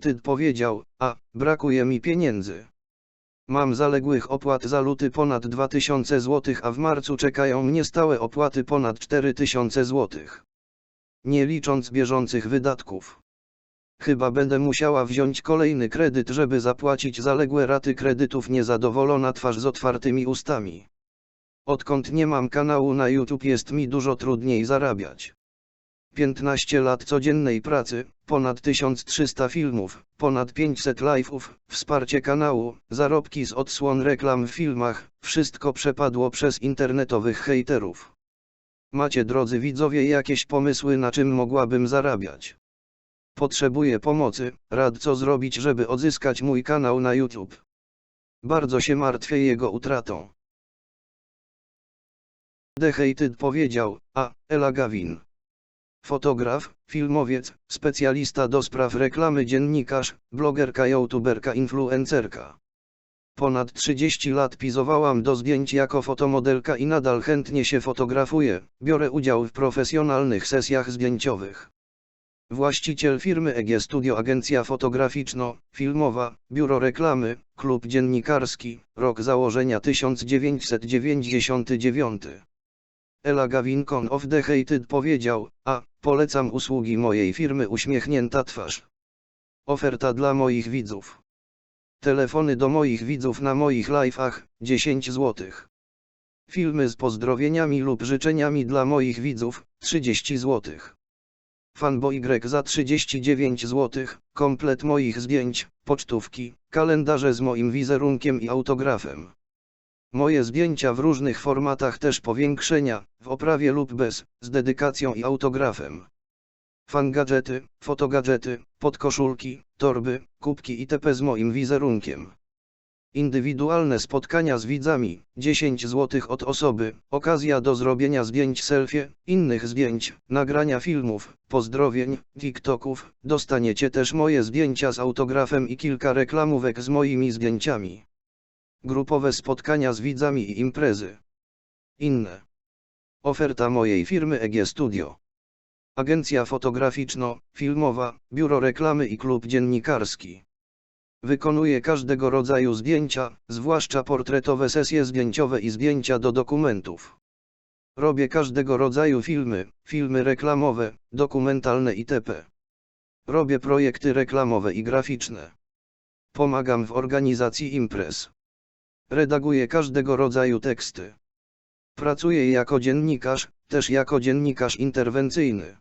Tyd powiedział, a, brakuje mi pieniędzy. Mam zaległych opłat za luty ponad 2000 zł, a w marcu czekają mnie stałe opłaty ponad 4000 zł. Nie licząc bieżących wydatków. Chyba będę musiała wziąć kolejny kredyt, żeby zapłacić zaległe raty kredytów niezadowolona twarz z otwartymi ustami. Odkąd nie mam kanału na YouTube jest mi dużo trudniej zarabiać. 15 lat codziennej pracy, ponad 1300 filmów, ponad 500 live'ów, wsparcie kanału, zarobki z odsłon reklam w filmach, wszystko przepadło przez internetowych hejterów. Macie drodzy widzowie jakieś pomysły na czym mogłabym zarabiać? Potrzebuję pomocy, rad co zrobić żeby odzyskać mój kanał na YouTube. Bardzo się martwię jego utratą. The Hated powiedział, a, Ela Gavin. Fotograf, filmowiec, specjalista do spraw reklamy dziennikarz, blogerka youtuberka influencerka. Ponad 30 lat pizowałam do zdjęć jako fotomodelka i nadal chętnie się fotografuję, biorę udział w profesjonalnych sesjach zdjęciowych. Właściciel firmy EG Studio Agencja Fotograficzno-Filmowa, Biuro Reklamy, Klub Dziennikarski, rok założenia 1999. Ela Gavincon of the Hated powiedział, a, polecam usługi mojej firmy uśmiechnięta twarz. Oferta dla moich widzów. Telefony do moich widzów na moich live'ach, 10 zł. Filmy z pozdrowieniami lub życzeniami dla moich widzów, 30 zł. Fanboy Y za 39 zł, komplet moich zdjęć, pocztówki, kalendarze z moim wizerunkiem i autografem. Moje zdjęcia w różnych formatach też powiększenia, w oprawie lub bez, z dedykacją i autografem. Fangadżety, fotogadżety, podkoszulki, torby, kubki itp. z moim wizerunkiem. Indywidualne spotkania z widzami, 10 zł od osoby, okazja do zrobienia zdjęć selfie, innych zdjęć, nagrania filmów, pozdrowień, TikToków, dostaniecie też moje zdjęcia z autografem i kilka reklamówek z moimi zdjęciami. Grupowe spotkania z widzami i imprezy. Inne. Oferta mojej firmy EG Studio. Agencja fotograficzno-filmowa, biuro reklamy i klub dziennikarski. Wykonuję każdego rodzaju zdjęcia, zwłaszcza portretowe sesje zdjęciowe i zdjęcia do dokumentów. Robię każdego rodzaju filmy, filmy reklamowe, dokumentalne itp. Robię projekty reklamowe i graficzne. Pomagam w organizacji imprez. Redaguję każdego rodzaju teksty. Pracuję jako dziennikarz, też jako dziennikarz interwencyjny.